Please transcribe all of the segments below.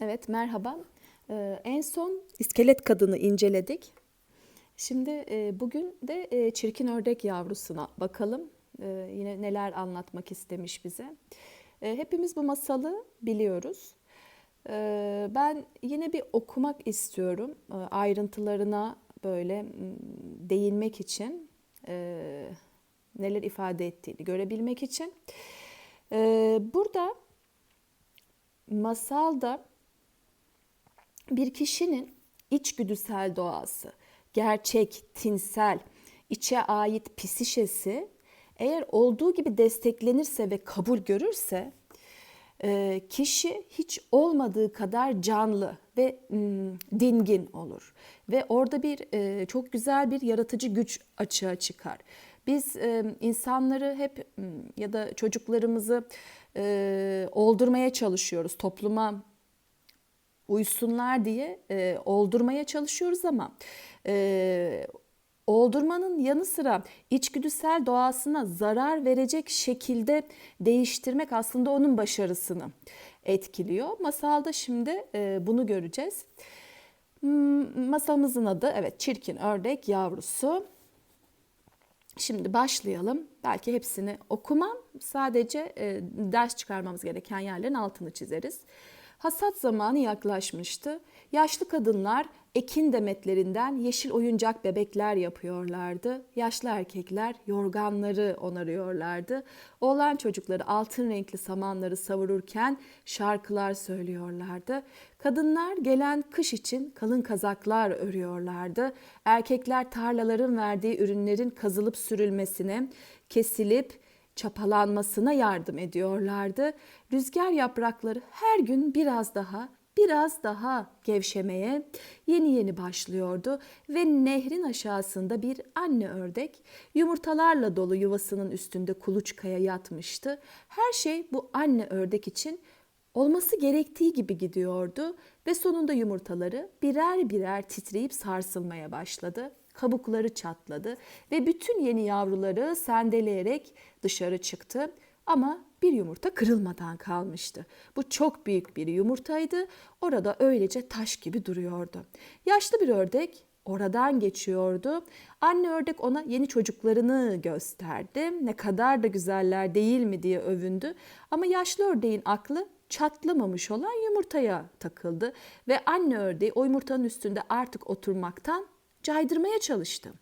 Evet merhaba. Ee, en son iskelet kadını inceledik. Şimdi e, bugün de e, çirkin ördek yavrusuna bakalım. E, yine neler anlatmak istemiş bize. E, hepimiz bu masalı biliyoruz. E, ben yine bir okumak istiyorum. E, ayrıntılarına böyle değinmek için, e, neler ifade ettiğini görebilmek için. E, burada masalda bir kişinin içgüdüsel doğası, gerçek, tinsel, içe ait psişesi eğer olduğu gibi desteklenirse ve kabul görürse e, kişi hiç olmadığı kadar canlı ve dingin olur ve orada bir e, çok güzel bir yaratıcı güç açığa çıkar. Biz e, insanları hep ya da çocuklarımızı oldurmaya çalışıyoruz topluma uysunlar diye e, oldurmaya çalışıyoruz ama e, oldurmanın yanı sıra içgüdüsel doğasına zarar verecek şekilde değiştirmek aslında onun başarısını etkiliyor. Masalda şimdi e, bunu göreceğiz. Hmm, Masalımızın adı evet çirkin ördek yavrusu. Şimdi başlayalım. Belki hepsini okumam. Sadece e, ders çıkarmamız gereken yerlerin altını çizeriz. Hasat zamanı yaklaşmıştı. Yaşlı kadınlar ekin demetlerinden yeşil oyuncak bebekler yapıyorlardı. Yaşlı erkekler yorganları onarıyorlardı. Oğlan çocukları altın renkli samanları savururken şarkılar söylüyorlardı. Kadınlar gelen kış için kalın kazaklar örüyorlardı. Erkekler tarlaların verdiği ürünlerin kazılıp sürülmesine, kesilip çapalanmasına yardım ediyorlardı. Rüzgar yaprakları her gün biraz daha biraz daha gevşemeye yeni yeni başlıyordu ve nehrin aşağısında bir anne ördek yumurtalarla dolu yuvasının üstünde kuluçkaya yatmıştı. Her şey bu anne ördek için olması gerektiği gibi gidiyordu ve sonunda yumurtaları birer birer titreyip sarsılmaya başladı. Kabukları çatladı ve bütün yeni yavruları sendeleyerek dışarı çıktı. Ama bir yumurta kırılmadan kalmıştı. Bu çok büyük bir yumurtaydı. Orada öylece taş gibi duruyordu. Yaşlı bir ördek oradan geçiyordu. Anne ördek ona yeni çocuklarını gösterdi. Ne kadar da güzeller değil mi diye övündü. Ama yaşlı ördeğin aklı çatlamamış olan yumurtaya takıldı ve anne ördeği o yumurtanın üstünde artık oturmaktan caydırmaya çalıştı.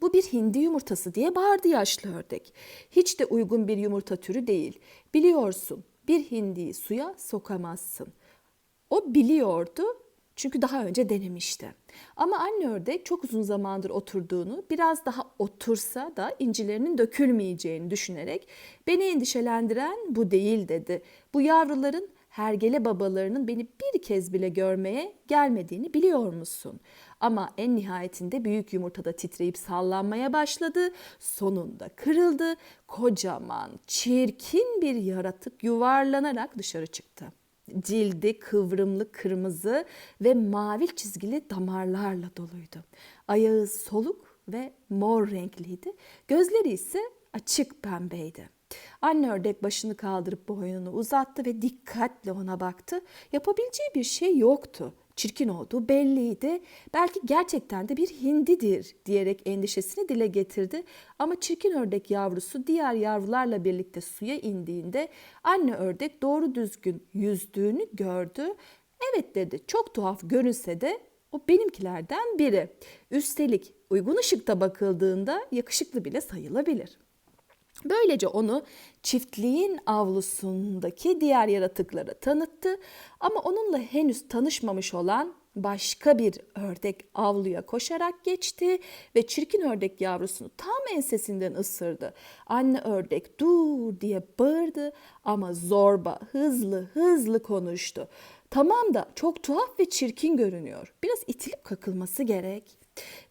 Bu bir hindi yumurtası diye bağırdı yaşlı ördek. Hiç de uygun bir yumurta türü değil. Biliyorsun bir hindiyi suya sokamazsın. O biliyordu çünkü daha önce denemişti. Ama anne ördek çok uzun zamandır oturduğunu, biraz daha otursa da incilerinin dökülmeyeceğini düşünerek beni endişelendiren bu değil dedi. Bu yavruların hergele babalarının beni bir kez bile görmeye gelmediğini biliyor musun? Ama en nihayetinde büyük yumurtada titreyip sallanmaya başladı. Sonunda kırıldı. Kocaman, çirkin bir yaratık yuvarlanarak dışarı çıktı. Cildi kıvrımlı kırmızı ve mavi çizgili damarlarla doluydu. Ayağı soluk ve mor renkliydi. Gözleri ise açık pembeydi. Anne ördek başını kaldırıp boynunu uzattı ve dikkatle ona baktı. Yapabileceği bir şey yoktu. Çirkin olduğu belliydi. Belki gerçekten de bir hindidir diyerek endişesini dile getirdi. Ama çirkin ördek yavrusu diğer yavrularla birlikte suya indiğinde anne ördek doğru düzgün yüzdüğünü gördü. Evet dedi çok tuhaf görünse de o benimkilerden biri. Üstelik uygun ışıkta bakıldığında yakışıklı bile sayılabilir. Böylece onu çiftliğin avlusundaki diğer yaratıklara tanıttı ama onunla henüz tanışmamış olan başka bir ördek avluya koşarak geçti ve çirkin ördek yavrusunu tam ensesinden ısırdı. Anne ördek dur diye bağırdı ama zorba hızlı hızlı konuştu. Tamam da çok tuhaf ve çirkin görünüyor. Biraz itilip kakılması gerek.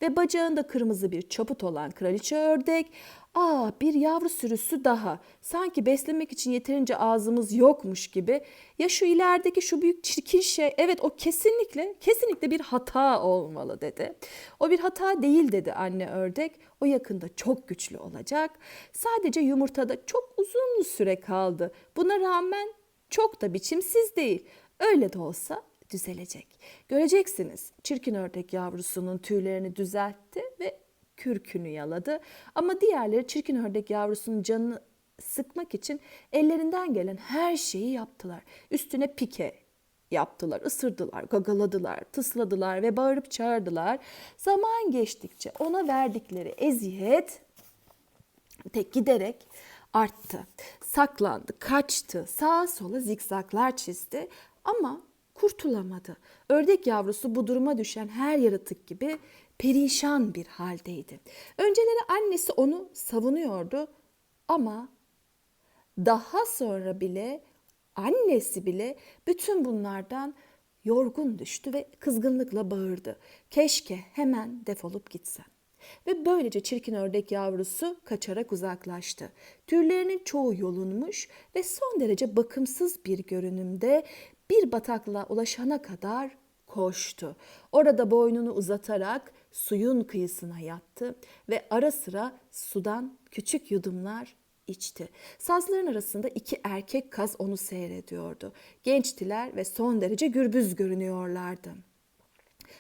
Ve bacağında kırmızı bir çaput olan kraliçe ördek Aa bir yavru sürüsü daha. Sanki beslemek için yeterince ağzımız yokmuş gibi. Ya şu ilerideki şu büyük çirkin şey evet o kesinlikle kesinlikle bir hata olmalı dedi. O bir hata değil dedi anne ördek. O yakında çok güçlü olacak. Sadece yumurtada çok uzun süre kaldı. Buna rağmen çok da biçimsiz değil. Öyle de olsa düzelecek. Göreceksiniz çirkin ördek yavrusunun tüylerini düzeltti ve kürkünü yaladı. Ama diğerleri çirkin ördek yavrusunun canını sıkmak için ellerinden gelen her şeyi yaptılar. Üstüne pike yaptılar, ısırdılar, gagaladılar, tısladılar ve bağırıp çağırdılar. Zaman geçtikçe ona verdikleri eziyet tek giderek arttı. Saklandı, kaçtı, sağa sola zikzaklar çizdi ama kurtulamadı. Ördek yavrusu bu duruma düşen her yaratık gibi perişan bir haldeydi. Önceleri annesi onu savunuyordu ama daha sonra bile annesi bile bütün bunlardan yorgun düştü ve kızgınlıkla bağırdı. Keşke hemen defolup gitsem. Ve böylece çirkin ördek yavrusu kaçarak uzaklaştı. Tüylerinin çoğu yolunmuş ve son derece bakımsız bir görünümde bir bataklığa ulaşana kadar koştu. Orada boynunu uzatarak suyun kıyısına yattı ve ara sıra sudan küçük yudumlar içti. Sazların arasında iki erkek kaz onu seyrediyordu. Gençtiler ve son derece gürbüz görünüyorlardı.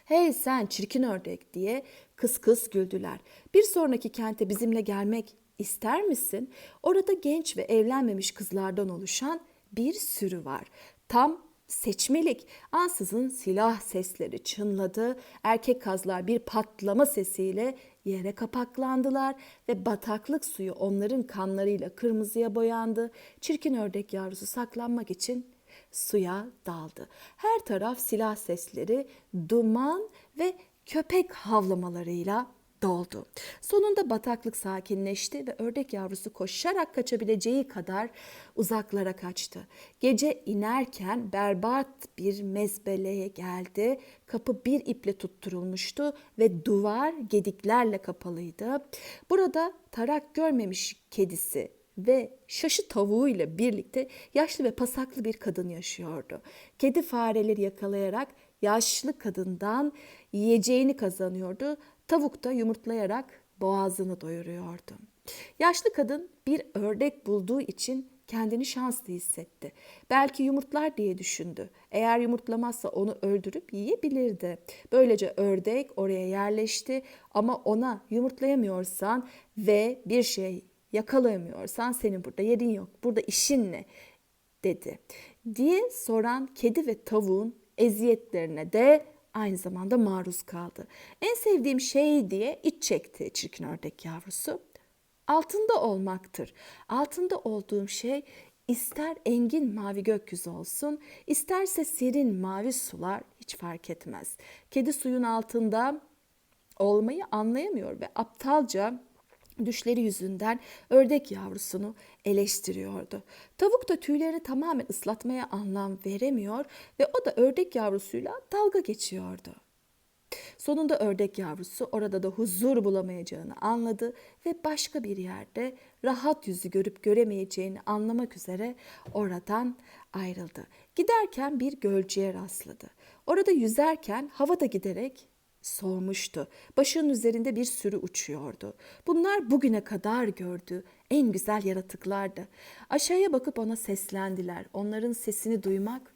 Hey sen çirkin ördek diye kıs kıs güldüler. Bir sonraki kente bizimle gelmek ister misin? Orada genç ve evlenmemiş kızlardan oluşan bir sürü var. Tam seçmelik. Ansızın silah sesleri çınladı. Erkek kazlar bir patlama sesiyle yere kapaklandılar ve bataklık suyu onların kanlarıyla kırmızıya boyandı. Çirkin ördek yavrusu saklanmak için suya daldı. Her taraf silah sesleri, duman ve köpek havlamalarıyla doldu. Sonunda bataklık sakinleşti ve ördek yavrusu koşarak kaçabileceği kadar uzaklara kaçtı. Gece inerken berbat bir mezbeleye geldi. Kapı bir iple tutturulmuştu ve duvar gediklerle kapalıydı. Burada tarak görmemiş kedisi ve şaşı tavuğuyla birlikte yaşlı ve pasaklı bir kadın yaşıyordu. Kedi fareleri yakalayarak yaşlı kadından yiyeceğini kazanıyordu. Tavuk da yumurtlayarak boğazını doyuruyordu. Yaşlı kadın bir ördek bulduğu için kendini şanslı hissetti. Belki yumurtlar diye düşündü. Eğer yumurtlamazsa onu öldürüp yiyebilirdi. Böylece ördek oraya yerleşti ama ona yumurtlayamıyorsan ve bir şey yakalayamıyorsan senin burada yerin yok. Burada işin ne? dedi. Diye soran kedi ve tavuğun eziyetlerine de aynı zamanda maruz kaldı. En sevdiğim şey diye iç çekti çirkin ördek yavrusu. Altında olmaktır. Altında olduğum şey ister engin mavi gökyüzü olsun, isterse serin mavi sular hiç fark etmez. Kedi suyun altında olmayı anlayamıyor ve aptalca düşleri yüzünden ördek yavrusunu eleştiriyordu. Tavuk da tüylerini tamamen ıslatmaya anlam veremiyor ve o da ördek yavrusuyla dalga geçiyordu. Sonunda ördek yavrusu orada da huzur bulamayacağını anladı ve başka bir yerde rahat yüzü görüp göremeyeceğini anlamak üzere oradan ayrıldı. Giderken bir gölcüye rastladı. Orada yüzerken havada giderek soğumuştu. Başının üzerinde bir sürü uçuyordu. Bunlar bugüne kadar gördüğü en güzel yaratıklardı. Aşağıya bakıp ona seslendiler. Onların sesini duymak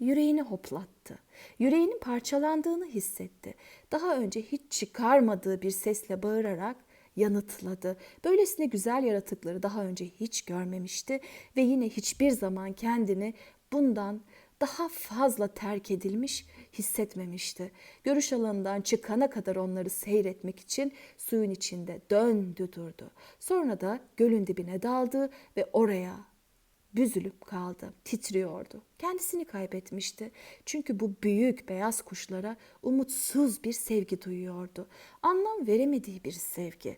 yüreğini hoplattı. Yüreğinin parçalandığını hissetti. Daha önce hiç çıkarmadığı bir sesle bağırarak yanıtladı. Böylesine güzel yaratıkları daha önce hiç görmemişti ve yine hiçbir zaman kendini bundan daha fazla terk edilmiş hissetmemişti. Görüş alanından çıkana kadar onları seyretmek için suyun içinde döndü durdu. Sonra da gölün dibine daldı ve oraya büzülüp kaldı, titriyordu. Kendisini kaybetmişti. Çünkü bu büyük beyaz kuşlara umutsuz bir sevgi duyuyordu. Anlam veremediği bir sevgi.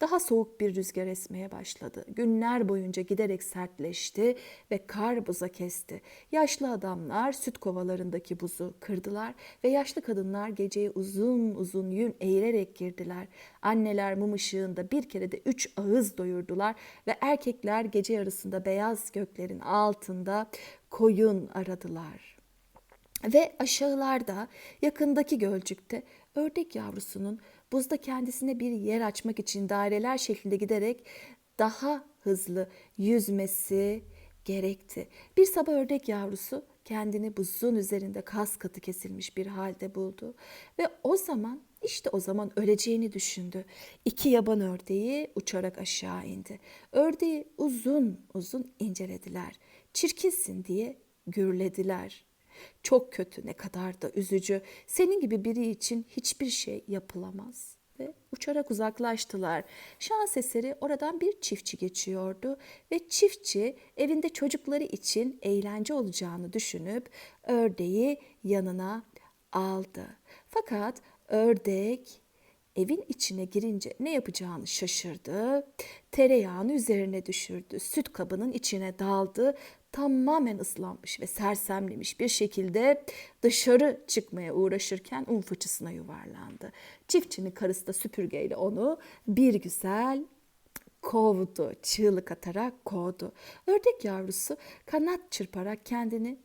Daha soğuk bir rüzgar esmeye başladı. Günler boyunca giderek sertleşti ve kar buza kesti. Yaşlı adamlar süt kovalarındaki buzu kırdılar ve yaşlı kadınlar geceye uzun uzun yün eğirerek girdiler. Anneler mum ışığında bir kere de üç ağız doyurdular ve erkekler gece yarısında beyaz göklerin altında koyun aradılar. Ve aşağılarda yakındaki gölcükte ördek yavrusunun buzda kendisine bir yer açmak için daireler şeklinde giderek daha hızlı yüzmesi gerekti. Bir sabah ördek yavrusu kendini buzun üzerinde kas katı kesilmiş bir halde buldu ve o zaman işte o zaman öleceğini düşündü. İki yaban ördeği uçarak aşağı indi. Ördeği uzun uzun incelediler. Çirkinsin diye gürlediler. Çok kötü, ne kadar da üzücü. Senin gibi biri için hiçbir şey yapılamaz. Ve uçarak uzaklaştılar. Şans eseri oradan bir çiftçi geçiyordu ve çiftçi evinde çocukları için eğlence olacağını düşünüp ördeği yanına aldı. Fakat ördek evin içine girince ne yapacağını şaşırdı. Tereyağını üzerine düşürdü. Süt kabının içine daldı. Tamamen ıslanmış ve sersemlemiş bir şekilde dışarı çıkmaya uğraşırken un fıçısına yuvarlandı. Çiftçinin karısı da süpürgeyle onu bir güzel kovdu. Çığlık atarak kovdu. Ördek yavrusu kanat çırparak kendini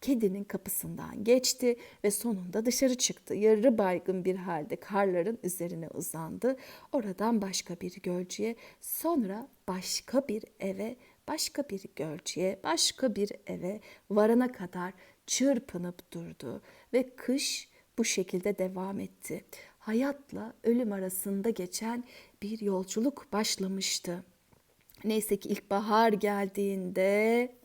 kedinin kapısından geçti ve sonunda dışarı çıktı. Yarı baygın bir halde karların üzerine uzandı. Oradan başka bir gölcüye, sonra başka bir eve, başka bir gölcüye, başka bir eve varana kadar çırpınıp durdu ve kış bu şekilde devam etti. Hayatla ölüm arasında geçen bir yolculuk başlamıştı. Neyse ki ilkbahar geldiğinde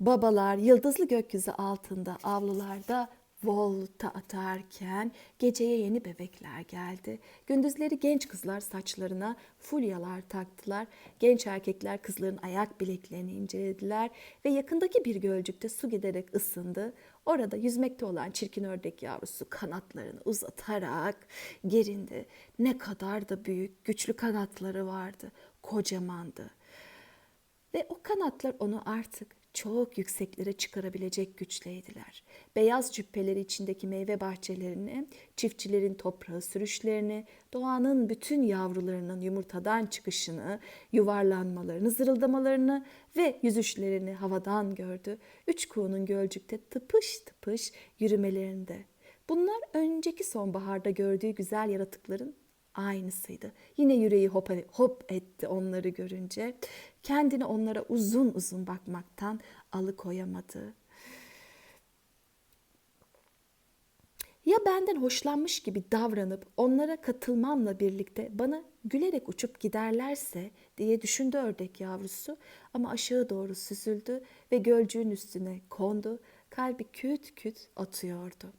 Babalar yıldızlı gökyüzü altında avlularda volta atarken geceye yeni bebekler geldi. Gündüzleri genç kızlar saçlarına fulyalar taktılar. Genç erkekler kızların ayak bileklerini incelediler ve yakındaki bir gölcükte su giderek ısındı. Orada yüzmekte olan çirkin ördek yavrusu kanatlarını uzatarak gerindi. Ne kadar da büyük, güçlü kanatları vardı. Kocamandı. Ve o kanatlar onu artık çok yükseklere çıkarabilecek güçteydiler. Beyaz cübbeleri içindeki meyve bahçelerini, çiftçilerin toprağı sürüşlerini, doğanın bütün yavrularının yumurtadan çıkışını, yuvarlanmalarını, zırıldamalarını ve yüzüşlerini havadan gördü. Üç kuğunun gölcükte tıpış tıpış yürümelerinde. Bunlar önceki sonbaharda gördüğü güzel yaratıkların aynısıydı. Yine yüreği hop, hop etti onları görünce. Kendini onlara uzun uzun bakmaktan alıkoyamadı. Ya benden hoşlanmış gibi davranıp onlara katılmamla birlikte bana gülerek uçup giderlerse diye düşündü ördek yavrusu ama aşağı doğru süzüldü ve gölcüğün üstüne kondu. Kalbi küt küt atıyordu.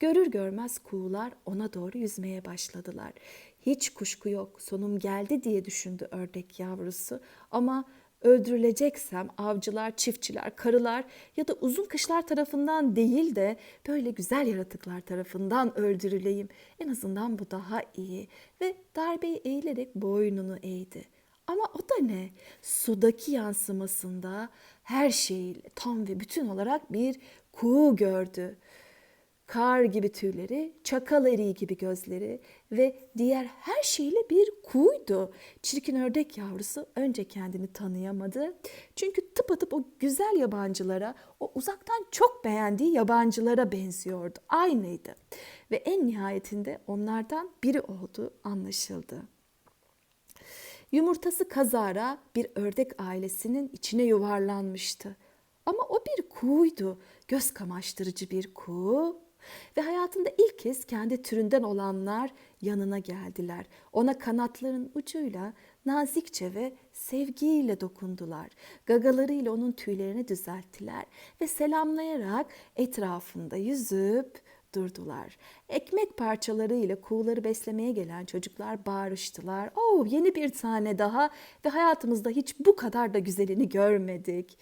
Görür görmez kuğular ona doğru yüzmeye başladılar. Hiç kuşku yok sonum geldi diye düşündü ördek yavrusu ama öldürüleceksem avcılar, çiftçiler, karılar ya da uzun kışlar tarafından değil de böyle güzel yaratıklar tarafından öldürüleyim. En azından bu daha iyi ve darbeyi eğilerek boynunu eğdi. Ama o da ne? Sudaki yansımasında her şeyiyle tam ve bütün olarak bir kuğu gördü. Kar gibi tüyleri, çakal eriği gibi gözleri ve diğer her şeyle bir kuydu. Çirkin ördek yavrusu önce kendini tanıyamadı. Çünkü tıpatıp o güzel yabancılara, o uzaktan çok beğendiği yabancılara benziyordu. Aynıydı. Ve en nihayetinde onlardan biri olduğu anlaşıldı. Yumurtası kazara bir ördek ailesinin içine yuvarlanmıştı. Ama o bir kuğuydu. Göz kamaştırıcı bir kuğu ve hayatında ilk kez kendi türünden olanlar yanına geldiler. Ona kanatların ucuyla nazikçe ve sevgiyle dokundular. Gagalarıyla onun tüylerini düzelttiler ve selamlayarak etrafında yüzüp durdular. Ekmek parçalarıyla kuğuları beslemeye gelen çocuklar bağırıştılar. Oh yeni bir tane daha ve hayatımızda hiç bu kadar da güzelini görmedik.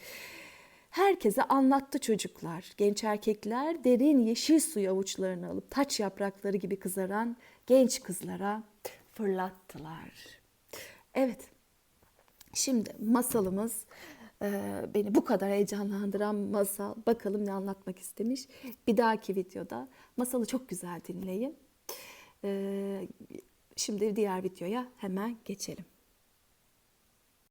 Herkese anlattı çocuklar. Genç erkekler derin yeşil suyu avuçlarını alıp taç yaprakları gibi kızaran genç kızlara fırlattılar. Evet, şimdi masalımız beni bu kadar heyecanlandıran masal. Bakalım ne anlatmak istemiş. Bir dahaki videoda masalı çok güzel dinleyin. E, şimdi diğer videoya hemen geçelim.